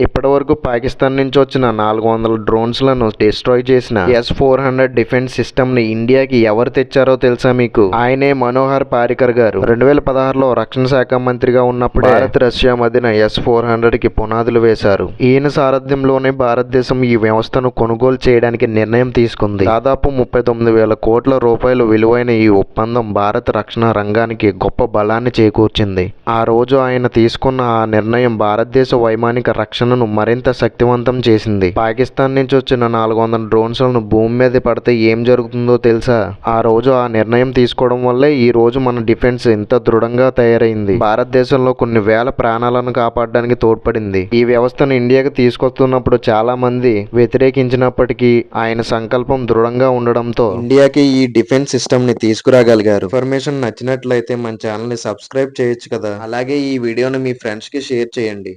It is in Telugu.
ఇప్పటివరకు పాకిస్తాన్ నుంచి వచ్చిన నాలుగు వందల డ్రోన్స్లను డిస్ట్రాయ్ చేసిన ఎస్ ఫోర్ హండ్రెడ్ డిఫెన్స్ సిస్టమ్ని ఇండియాకి ఎవరు తెచ్చారో తెలుసా మీకు? ఆయనే మనోహర్ పారికర్ గారు. రెండు వేల పదహారులో రక్షణ శాఖ మంత్రిగా ఉన్నప్పుడు భారత్ రష్యా మధ్యన ఎస్ ఫోర్ హండ్రెడ్కి పునాదులు వేశారు. ఈయన సారథ్యంలోనే భారతదేశం ఈ వ్యవస్థను కొనుగోలు చేయడానికి నిర్ణయం తీసుకుంది. దాదాపు ముప్పై తొమ్మిది వేల కోట్ల రూపాయలు విలువైన ఈ ఒప్పందం భారత రక్షణ రంగానికి గొప్ప బలాన్ని చేకూర్చింది. ఆ రోజు ఆయన తీసుకున్న ఆ నిర్ణయం భారతదేశ వైమానిక రక్షణ రక్షణను మరింత శక్తివంతం చేసింది. పాకిస్తాన్ నుంచి వచ్చిన నాలుగు వందల డ్రోన్స్లను భూమి మీద పడితే ఏం జరుగుతుందో తెలుసా? ఆ రోజు ఆ నిర్ణయం తీసుకోవడం వల్లే ఈ రోజు మన డిఫెన్స్ ఇంత దృఢంగా తయారైంది. భారతదేశంలో కొన్ని వేల ప్రాణాలను కాపాడడానికి తోడ్పడింది. ఈ వ్యవస్థను ఇండియాకి తీసుకొస్తున్నప్పుడు చాలా మంది వ్యతిరేకించినప్పటికీ ఆయన సంకల్పం దృఢంగా ఉండడంతో ఇండియాకి ఈ డిఫెన్స్ సిస్టమ్ని తీసుకురాగలిగారు. ఇన్ఫర్మేషన్ నచ్చినట్లయితే మన ఛానల్ని సబ్స్క్రైబ్ చేయొచ్చు కదా? అలాగే ఈ వీడియోని మీ ఫ్రెండ్స్కి షేర్ చేయండి.